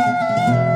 Música